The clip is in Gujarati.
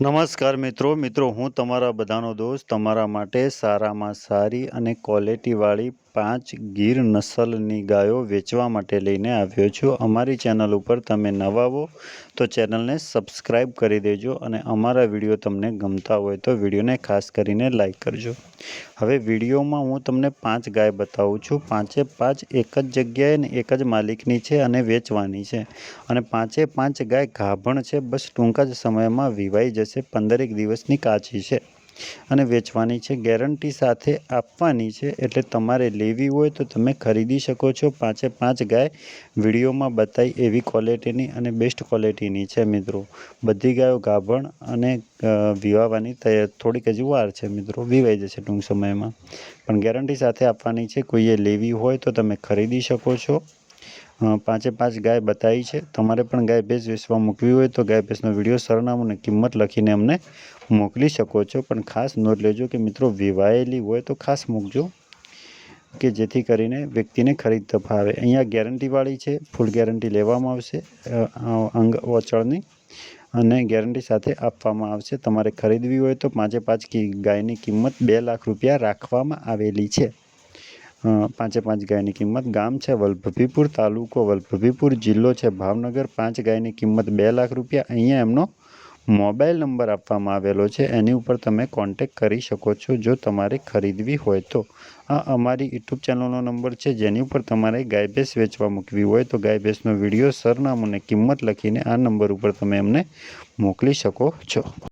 નમસ્કાર મિત્રો. મિત્રો હું તમારા બધાનો દોસ્ત તમારા માટે સારામાં સારી અને ક્વોલિટીવાળી પાંચ ગીર નસલની ગાયો વેચવા માટે લઈને આવ્યો છું. અમારી ચેનલ ઉપર તમે નવા હો તો ચેનલને સબસ્ક્રાઈબ કરી દેજો અને અમારા વીડિયો તમને ગમતા હોય તો વિડીયોને ખાસ કરીને લાઈક કરજો. હવે વિડીયોમાં હું તમને પાંચ ગાય બતાવું છું. પાંચે પાંચ એક જ જગ્યાએ ને એક જ માલિકની છે અને વેચવાની છે. અને પાંચે પાંચ ગાય ગાભણ છે. બસ ટૂંકા જ સમયમાં વિવાઈ જશે. પંદરેક દિવસની કાચી છે. અને વેચવાની છે. ગેરંટી સાથે આપવાની છે. એટલે તમારે લેવી હોય તો તમે ખરીદી શકો છો. પાંચે પાંચ ગાય વિડીયોમાં બતાવી એવી ક્વોલિટીની અને બેસ્ટ ક્વોલિટીની છે મિત્રો. બધી ગાયો ગાભણ અને વિવાવાની થોડીક હજી વાર છે મિત્રો. વિવાઈ જશે ટૂંક સમયમાં. પણ ગેરંટી સાથે આપવાની છે. કોઈએ લેવી હોય તો તમે ખરીદી શકો છો. પાંચે પાંચ ગાય બતાવી છે. તમારે પણ ગાય ભેંસ વેચવા મૂકવી હોય તો ગાય ભેંસનો વીડિયો સરનામું અને કિંમત લખીને અમને મોકલી શકો છો. પણ ખાસ નોંધ લેજો કે મિત્રો, વિવાયેલી હોય તો ખાસ મૂકજો કે જેથી કરીને વ્યક્તિને ખરીદતા ફાવે અહીંયા ગેરંટીવાળી છે, ફૂલ ગેરંટી લેવામાં આવશે અંગ ઓચળની અને ગેરંટી સાથે આપવામાં આવશે. તમારે ખરીદવી હોય તો પાંચે પાંચ ગાયની કિંમત બે લાખ રૂપિયા રાખવામાં આવેલી છે. પાંચે પાંચ ગાયની કિંમત ગામ છે વલ્લભીપુર તાલુકો વલ્લભીપુર જિલ્લો છે, ભાવનગર. પાંચ ગાયની કિંમત બે લાખ રૂપિયા. અહીંયા એમનો મોબાઈલ નંબર આપવામાં આવેલો છે. એની ઉપર તમે કોન્ટેક કરી શકો છો જો તમારે ખરીદવી હોય તો. આ અમારી યુટ્યુબ ચેનલનો નંબર છે, જેની ઉપર તમારે ગાય ભેંસ વેચવા મૂકવી હોય તો ગાય ભેંસનો વીડિયો, સરનામું અને કિંમત લખીને આ નંબર ઉપર તમે એમને મોકલી શકો છો.